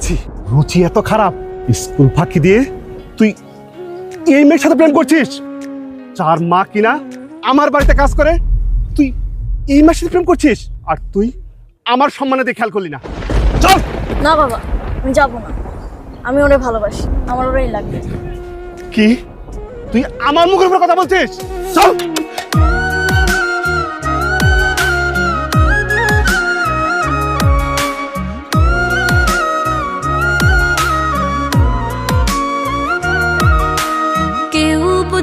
যে এত খারাপ। স্কুল ফাঁকি দিয়ে তুই এই মেয়ের সাথে প্রেম করছিস? যার মা কিনা আমার বাড়িতে কাজ করে তুই এই মেয়ের সাথে প্রেম করছিস? আর তুই আমার সম্মানে দিয়ে খেয়াল করলি না। চল! না বাবা আমি যাব না। আমি ওরে ভালোবাসি আমার ওরাই লাগবে। কি? তুই আমার মুখের উপর কথা বলছিস? চল!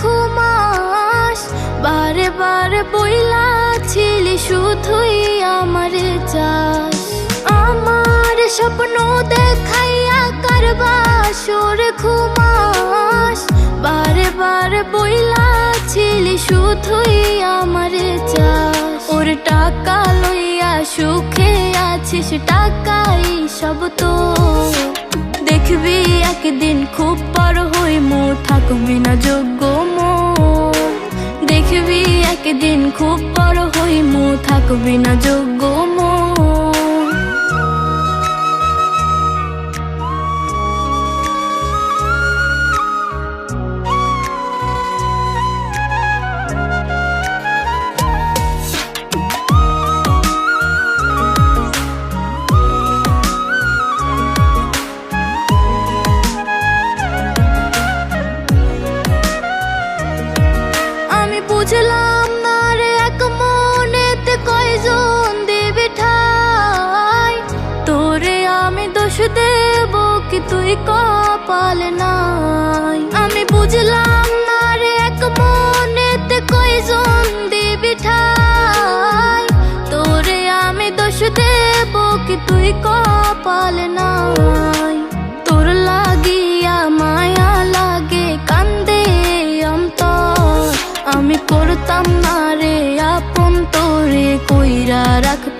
ঘুমাস। বারে বারে বইলা ছিলি শুধুই আমার চাস আমার স্বপ্ন দেখাইয়া করবা সুর ঘুমাস। বারে বারে বইলা ছিলি শুধুই আমার চাস ওর টাকা লইয়া সুখে আছিস, টাকাই সব তো দেখবি একদিন খুব বড় খুব বড় হইমু থাকবি না যোগ্য। কপাল নাই আমি বুঝলাম না রে এক মনেতে কয়জন দেবে ঠাই তোরে আমি দোষ দেব কি তুই কপাল নাই তোর লাগিয়া মায়া লাগে কান্দে অন্তর আমি করতাম না রে আপন তোরে কইরা রাখতাম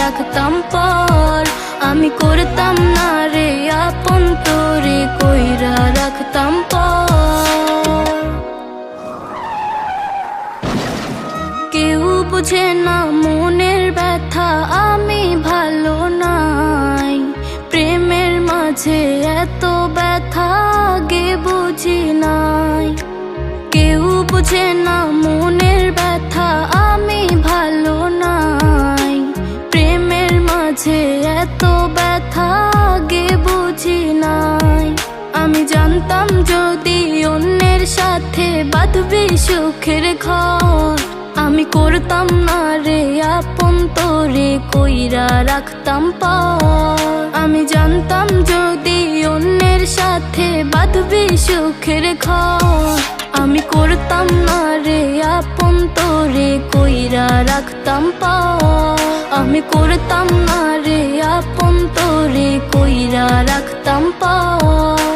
রাখতাম পর, আমি করতাম না রে আপন তোরে কইরা রাখতাম পর। কেউ বুঝে না মনের ব্যথা, আমি ভালো নাই। প্রেমের মাঝে এত ব্যথা, আগে বুঝি নাই। কেউ বুঝে না মনের জানতাম যদি অন্যের সাথে বাঁধবি সুখের ঘর। আমি করতাম না রে আপন তোরে, কইরা রাখতাম পর। আমি জানতাম যদি অন্যের সাথে বাঁধবি সুখের ঘর। আমি করতাম না রে আপন তোরে, কইরা রাখতাম পর। আমি করতাম না রে আপন তোরে, কইরা রাখতাম পর।